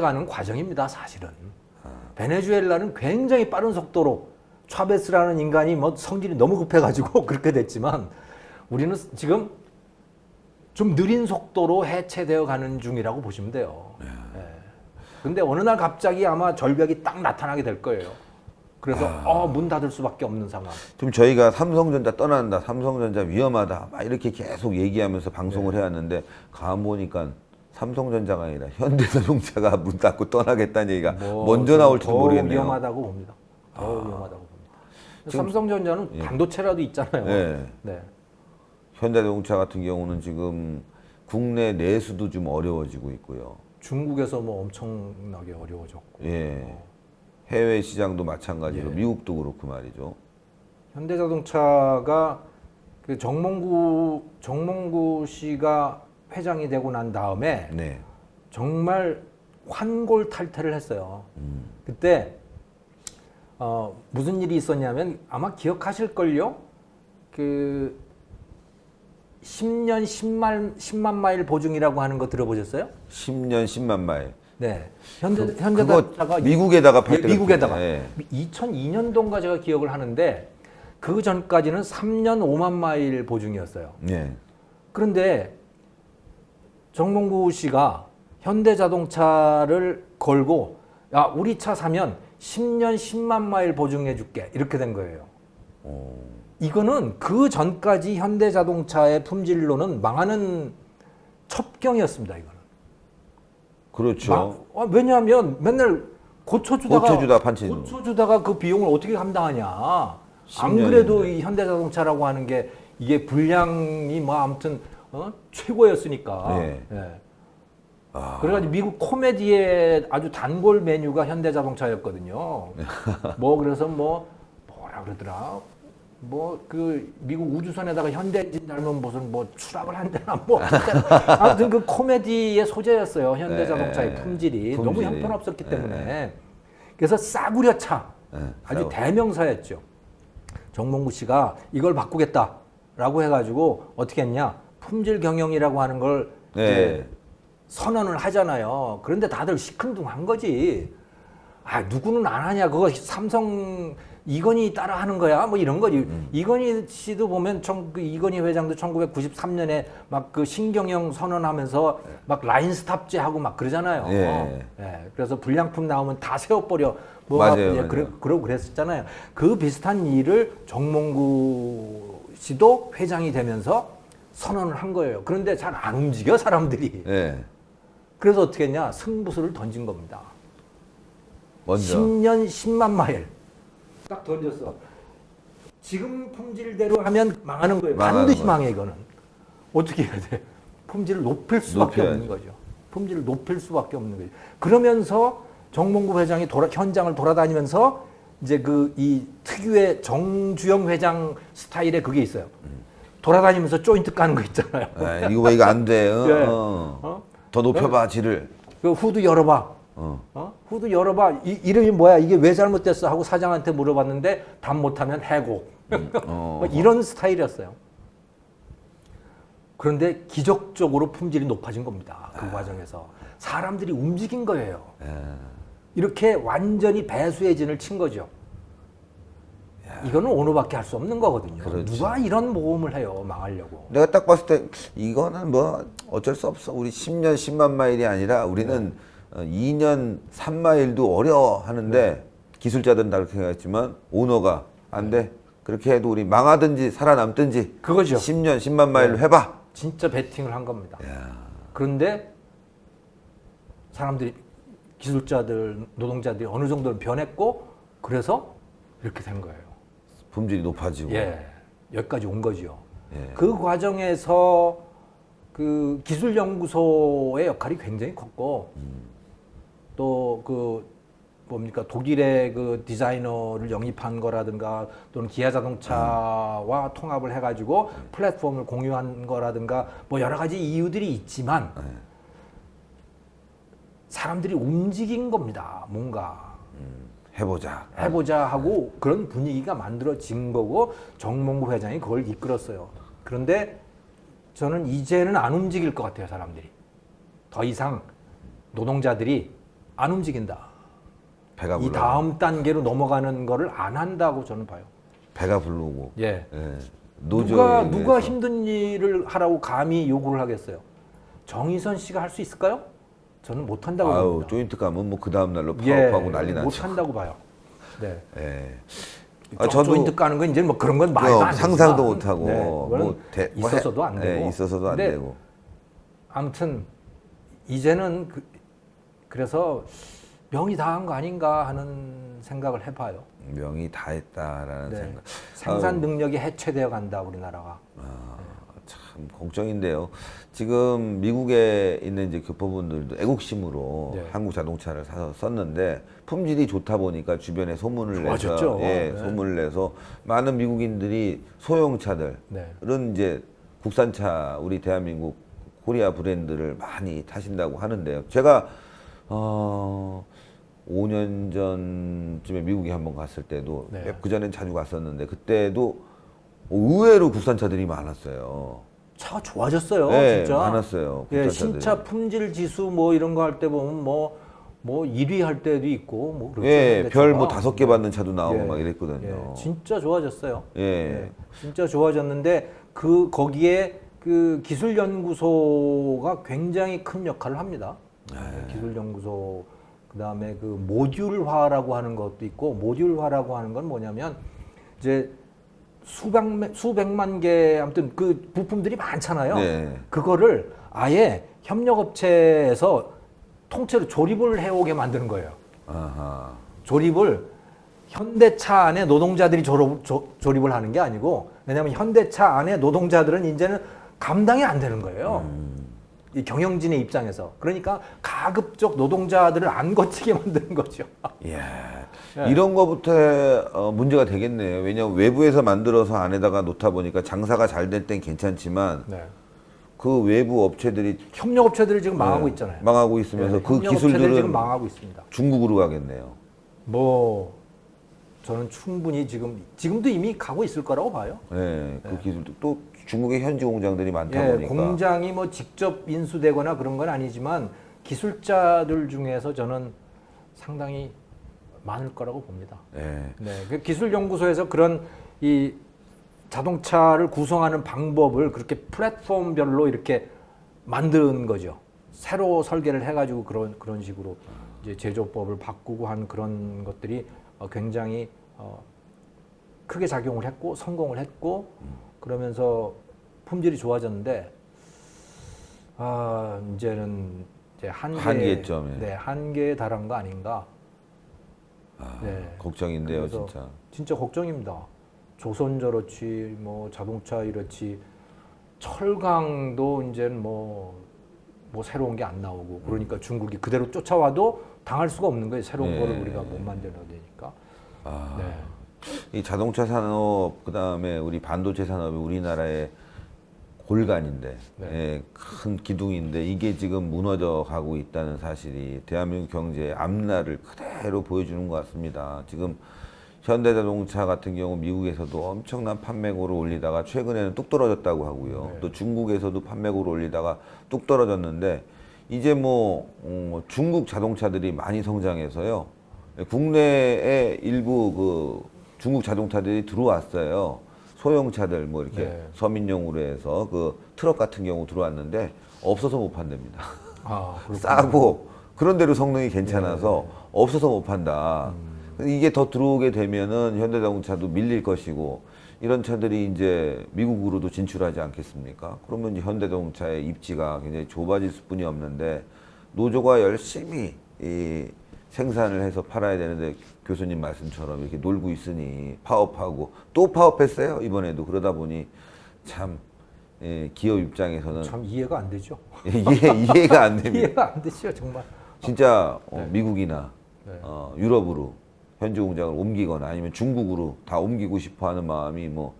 가는 과정입니다, 사실은. 베네수엘라는 굉장히 빠른 속도로 차베스라는 인간이 뭐 성질이 너무 급해가지고 그렇게 됐지만 우리는 지금 좀 느린 속도로 해체되어 가는 중이라고 보시면 돼요. 예. 근데 어느 날 갑자기 아마 절벽이 딱 나타나게 될 거예요. 그래서 어, 문 닫을 수밖에 없는 상황. 지금 저희가 삼성전자 떠난다, 삼성전자 위험하다, 막 이렇게 계속 얘기하면서 방송을 해왔는데 가만 보니까 삼성전자가 아니라 현대자동차가 문 닫고 떠나겠다는 얘기가 뭐 먼저 나올 줄더 모르겠네요. 위험하다고 봅니다. 더 위험하다고 봅니다. 삼성전자는 예. 반도체라도 있잖아요. 예. 네. 현대자동차 같은 경우는 지금 국내 내수도 좀 어려워지고 있고요. 중국에서 뭐 엄청나게 어려워졌고 예. 해외 시장도 마찬가지로 예. 미국도 그렇고 말이죠. 현대자동차가 그 정몽구 정몽구 씨가 회장이 되고 난 다음에 네. 정말 환골탈태를 했어요. 음. 그때 어, 무슨 일이 있었냐면 아마 기억하실 걸요. 그 10년 10만 10만 마일 보증이라고 하는 거 들어보셨어요? 10년 10만 마일. 네. 현대 그- 그거 미국에다가 팔 예, 미국에다가 예. 2002년도인가 제가 기억을 하는데 그 전까지는 3년 5만 마일 보증이었어요. 네. 그런데 정몽구 씨가 현대자동차를 걸고 야 우리 차 사면 10년 10만 마일 보증해 줄게 이렇게 된 거예요. 어. 이거는 그 전까지 현대자동차의 품질로는 망하는 첩경이었습니다. 이거는. 그렇죠. 막- 어, 왜냐하면 맨날 고쳐주다가 고쳐주다 판치. 고쳐주다가 그 비용을 어떻게 감당하냐. 안 10년인데. 그래도 이 현대자동차라고 하는 게 이게 분량이 뭐 아무튼 어? 최고였으니까. 네. 예. 아. 그래가지고 미국 코미디의 아주 단골 메뉴가 현대자동차였거든요. 뭐 그래서 뭐 뭐라 그러더라. 뭐 그 미국 우주선에다가 현대 엔진 달면 무슨 뭐 추락을 한다나 뭐 아무튼 그 코미디의 소재였어요 현대자동차의 네, 품질이 너무 품질이. 형편없었기 네. 때문에 그래서 싸구려 차 네, 아주 싸구- 대명사였죠 정몽구 씨가 이걸 바꾸겠다라고 해가지고 어떻게 했냐 품질 경영이라고 하는 걸 네. 선언을 하잖아요. 그런데 다들 시큰둥한 거지. 아 누구는 안 하냐 그거 삼성 이건희 따라 하는 거야 뭐 이런 거지. 음. 이건희 씨도 보면 청, 그 이건희 회장도 1993년에 막 그 신경영 선언하면서 막 라인 스탑제하고 막 그러잖아요. 예. 예, 그래서 불량품 나오면 다 세워버려. 뭐 맞아요, 예, 맞아요. 그러, 그러고 그랬었잖아요. 그 비슷한 일을 정몽구 씨도 회장이 되면서 선언을 한 거예요. 그런데 잘 안 움직여 사람들이. 네. 그래서 어떻게 했냐? 승부수를 던진 겁니다. 먼저. 10년 10만 마일 딱 던졌어. 지금 품질대로 하면 망하는 거예요. 망하는 반드시 거예요. 망해 이거는. 어떻게 해야 돼? 품질을 높일 수밖에 높여야지. 없는 거죠. 품질을 높일 수밖에 없는 거죠. 그러면서 정몽구 회장이 돌아, 현장을 돌아다니면서 이제 그 이 특유의 정주영 회장 스타일의 그게 있어요. 돌아다니면서 조인트 까는 거 있잖아요. 아, 이거 왜 이거 안 돼? 어, 예. 어. 어? 더 높여봐 질을. 그 후드 열어봐. 어. 어? 후드 열어봐. 이, 이름이 뭐야? 이게 왜 잘못됐어? 하고 사장한테 물어봤는데 답 못하면 해고. 어. 뭐 이런 스타일이었어요. 그런데 기적적으로 품질이 높아진 겁니다. 그 과정에서 사람들이 움직인 거예요. 예. 이렇게 완전히 배수의 진을 친 거죠. 이거는 오너밖에 할 수 없는 거거든요. 그렇죠. 누가 이런 모험을 해요? 망하려고. 내가 딱 봤을 때 이거는 뭐 어쩔 수 없어. 우리 10년 10만 마일이 아니라 우리는 어, 2년 3마일도 어려워 하는데 기술자들은 다 그렇게 생각했지만 오너가 안 돼. 그렇게 해도 우리 망하든지 살아남든지 그거죠. 10년 10만 마일로 해봐. 진짜 베팅을 한 겁니다. 야. 그런데 사람들이 기술자들, 노동자들이 어느 정도는 변했고 그래서 이렇게 된 거예요. 품질이 높아지고. 예, 여기까지 온 거죠. 예. 그 과정에서 그 기술연구소의 역할이 굉장히 컸고 또그 뭡니까 독일의 그 디자이너를 영입한 거라든가 또는 기아 자동차와 통합을 해가지고 플랫폼을 공유한 거라든가 뭐 여러 가지 이유들이 있지만 예. 사람들이 움직인 겁니다. 뭔가 해보자. 해보자 하고 그런 분위기가 만들어진 거고 정몽구 회장이 그걸 이끌었어요. 그런데 저는 이제는 안 움직일 것 같아요, 사람들이. 더 이상 노동자들이 안 움직인다. 배가 이 불러. 다음 단계로 넘어가는 거를 안 한다고 저는 봐요. 배가 부르고. 예. 예. 노조에 누가 누가 의해서. 힘든 일을 하라고 감히 요구를 하겠어요? 정의선 씨가 할 수 있을까요? 저는 못 한다고 아유 봅니다. 조인트 가면 뭐그 다음 날로 예, 파업하고 난리 못 나죠. 한다고 봐요. 네. 예. 아, 아, 저도 조인트 까는 건 이제 뭐 그런 건 말도 그거 안 상상도 되지만, 못 하고 네, 뭐 대- 뭐 해- 있어서도 안 예, 되고. 있어서도 안 근데 되고. 아무튼 이제는 그, 그래서 명이 다한 거 아닌가 하는 생각을 해봐요. 명이 다 했다라는 네. 생각. 생산. 능력이 해체되어 간다 우리나라가. 참 걱정인데요. 지금 미국에 있는 이제 교포분들도 애국심으로 네. 한국 자동차를 사서 썼는데 품질이 좋다 보니까 주변에 소문을 좋아졌죠. 내서 예, 네. 소문을 내서 많은 미국인들이 소형차들은 네. 이제 국산차 우리 대한민국 코리아 브랜드를 많이 타신다고 하는데요. 제가 어 5년 전쯤에 미국에 한번 갔을 때도 네. 그 전엔 자주 갔었는데 그때도 의외로 국산차들이 많았어요. 차가 좋아졌어요, 네, 진짜. 많았어요. 예, 국산차들이. 신차 품질 지수 뭐 이런 거 할 때 보면 뭐 뭐 1위 할 때도 있고 뭐 그렇죠. 예, 별. 뭐 다섯 개 받는 차도 나오고 예, 막 이랬거든요. 예, 진짜 좋아졌어요. 예. 예, 진짜 좋아졌는데 그 거기에 그 기술 연구소가 굉장히 큰 역할을 합니다. 네. 예, 기술 연구소 그다음에 그 모듈화라고 하는 것도 있고 모듈화라고 하는 건 뭐냐면 이제 수백 수백만 개 아무튼 그 부품들이 많잖아요. 네. 그거를 아예 협력업체에서 통째로 조립을 해오게 만드는 거예요. 아하. 조립을 현대차 안에 노동자들이 조립, 조, 조립을 하는 게 아니고 왜냐하면 현대차 안에 노동자들은 이제는 감당이 안 되는 거예요. 이 경영진의 입장에서 그러니까 가급적 노동자들을 안 거치게 만드는 거죠. 이야. 예. 이런 거부터 어, 문제가 되겠네요. 왜냐하면 외부에서 만들어서 안에다가 놓다 보니까 장사가 잘 될 땐 괜찮지만 네. 그 외부 업체들이 협력 업체들이 지금 망하고 네, 있잖아요. 망하고 있으면서 네, 그 기술들은 지금 망하고 있습니다. 중국으로 가겠네요. 뭐 저는 충분히 지금 지금도 이미 가고 있을 거라고 봐요. 예, 그 기술도 또 중국의 현지 공장들이 많다 예, 보니까 공장이 뭐 직접 인수되거나 그런 건 아니지만 기술자들 중에서 저는 상당히 많을 거라고 봅니다. 예. 네, 그 기술 연구소에서 그런 이 자동차를 구성하는 방법을 그렇게 플랫폼별로 이렇게 만든 거죠. 새로 설계를 해가지고 그런 그런 식으로 이제 제조법을 바꾸고 한 그런 것들이 어, 굉장히 어, 크게 작용을 했고 성공을 했고 그러면서 품질이 좋아졌는데 아 이제는 이제 한계 한계점에. 네 한계에 달한 거 아닌가 아, 네. 걱정인데요, 진짜. 진짜 걱정입니다. 조선 저렇지 뭐 자동차 이렇지 철강도 이제는 뭐, 뭐 새로운 게 안 나오고 그러니까 중국이 그대로 쫓아와도 당할 수가 없는 거예요. 새로운 네. 거를 우리가 못 만들어야 되니까. 아, 네. 이 자동차 산업 그다음에 우리 반도체 산업이 우리나라의 골간인데 네. 예, 큰 기둥인데 이게 지금 무너져 가고 있다는 사실이 대한민국 경제의 앞날을 그대로 보여주는 것 같습니다. 지금 현대자동차 같은 경우 미국에서도 엄청난 판매고를 올리다가 최근에는 뚝 떨어졌다고 하고요. 네. 또 중국에서도 판매고를 올리다가 뚝 떨어졌는데 이제 뭐 어, 중국 자동차들이 많이 성장해서요. 국내에 일부 그 중국 자동차들이 들어왔어요. 소형차들 뭐 이렇게 네. 서민용으로 해서 그 트럭 같은 경우 들어왔는데 없어서 못 판답니다. 아. 싸고 그런대로 성능이 괜찮아서 네. 없어서 못 판다. 음. 이게 더 들어오게 되면은 현대자동차도 밀릴 것이고 이런 차들이 이제 미국으로도 진출하지 않겠습니까? 그러면 이제 현대자동차의 입지가 굉장히 좁아질 수뿐이 없는데 노조가 열심히 이 생산을 해서 팔아야 되는데 교수님 말씀처럼 이렇게 놀고 있으니 파업하고 또 파업했어요 이번에도 그러다 보니 참 예, 기업 입장에서는 참 이해가 안 되죠. 이해 이해 가 안 됩니다. 이해가 안 되죠, 정말. 진짜 어, 미국이나 네. 어, 유럽으로 현지 공장을 옮기거나 아니면 중국으로 다 옮기고 싶어하는 마음이 뭐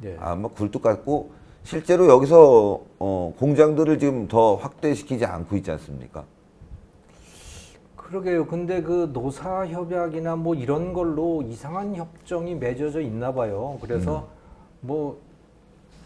네. 아마 굴뚝 같고 실제로 여기서 어, 공장들을 지금 더 확대시키지 않고 있지 않습니까? 그러게요. 근데 그 노사 협약이나 뭐 이런 걸로 이상한 협정이 맺어져 있나 봐요. 그래서 음. 뭐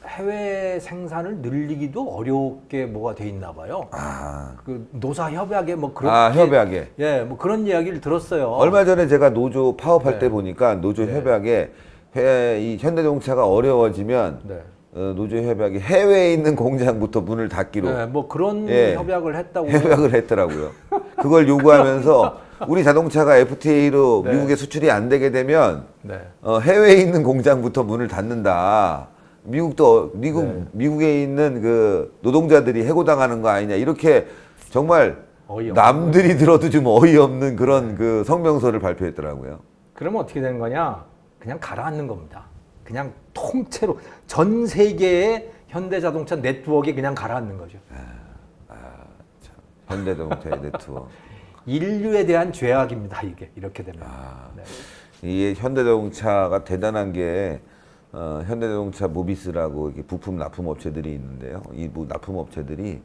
해외 생산을 늘리기도 어렵게 뭐가 돼 있나 봐요. 아, 그 노사 협약에 뭐 그런 아 협약에. 예, 뭐 그런 이야기를 들었어요. 얼마 전에 제가 노조 파업할 네. 때 보니까 노조 네. 협약에 해, 이 현대자동차가 어려워지면 네. 어, 노조 협약이 해외에 있는 공장부터 문을 닫기로 네, 뭐 그런 예. 협약을 했다고 협약을 했더라고요. 그걸 요구하면서 우리 자동차가 FTA로 네. 미국에 수출이 안 되게 되면 네. 어, 해외에 있는 공장부터 문을 닫는다. 미국도 미국 네. 미국에 있는 그 노동자들이 해고당하는 거 아니냐 이렇게 정말 어이없는 남들이 들어도 좀 어이없는 그런 그 성명서를 발표했더라고요. 그러면 어떻게 되는 거냐? 그냥 가라앉는 겁니다. 그냥 통째로 전 세계의 현대자동차 네트워크에 그냥 가라앉는 거죠. 현대자동차의 네트워크. 인류에 대한 죄악입니다. 이게 이렇게 되면. 아. 네. 이게 현대자동차가 대단한 게 어, 현대자동차 모비스라고 이렇게 부품 납품 업체들이 있는데요. 이 부- 납품 업체들이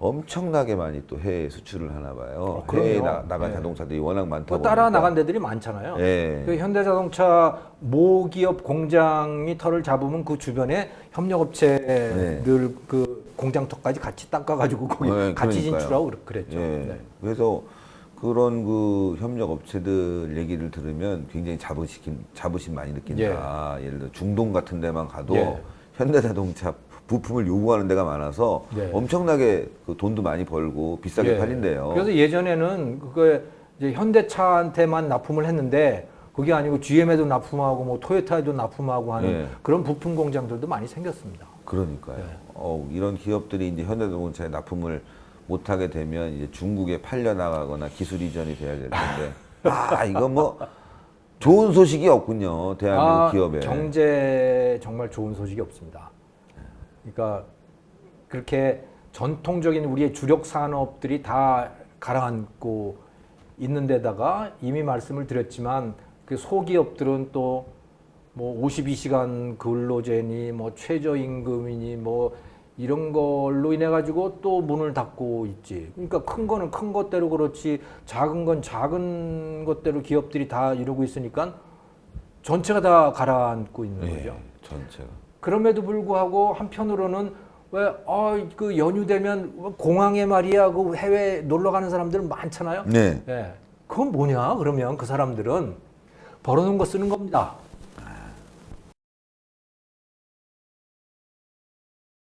엄청나게 많이 또 해외 수출을 하나 봐요. 어. 해외에 나, 나간 네. 자동차들이 워낙 많다 뭐 따라 보니까. 나간 데들이 많잖아요. 예. 그 현대자동차 모기업 공장이 털을 잡으면 그 주변에 협력업체들 그 공장터까지 같이 닦아가지고 거기 네, 같이 그러니까요. 진출하고 그랬- 그랬죠. 예. 네. 그래서 그런 그 협력 업체들 얘기를 들으면 굉장히 자부심 자부심 많이 느낀다. 예. 를 들어 중동 같은 데만 가도 예. 현대자동차 부품을 요구하는 데가 많아서 네. 엄청나게 그 돈도 많이 벌고 비싸게 예. 팔린대요. 그래서 예전에는 그게 이제 현대차한테만 납품을 했는데 그게 아니고 GM에도 납품하고 뭐 토요타에도 납품하고 하는 예. 그런 부품 공장들도 많이 생겼습니다. 그러니까요. 네. 어, 이런 기업들이 이제 현대자동차에 납품을 못하게 되면 이제 중국에 팔려 나가거나 기술 이전이 돼야 될 텐데 아 이거 뭐 좋은 소식이 없군요 대한민국 아, 기업에 경제 정말 좋은 소식이 없습니다. 그러니까 그렇게 전통적인 우리의 주력 산업들이 다 가라앉고 있는 데다가 이미 말씀을 드렸지만 그 소기업들은 또 뭐 52시간 근로제니 뭐 최저임금이니 뭐 이런 걸로 인해 가지고 또 문을 닫고 있지. 그러니까 큰 거는 큰 것대로 그렇지 작은 건 작은 것대로 기업들이 다 이루고 있으니까 전체가 다 가라앉고 있는 예, 거죠. 전체가 그럼에도 불구하고 한편으로는 왜아그 연휴 되면 공항에 말이야 그 해외 놀러 가는 사람들 많잖아요. 네 예. 그건 뭐냐? 그러면 그 사람들은 벌어놓은 거 쓰는 겁니다.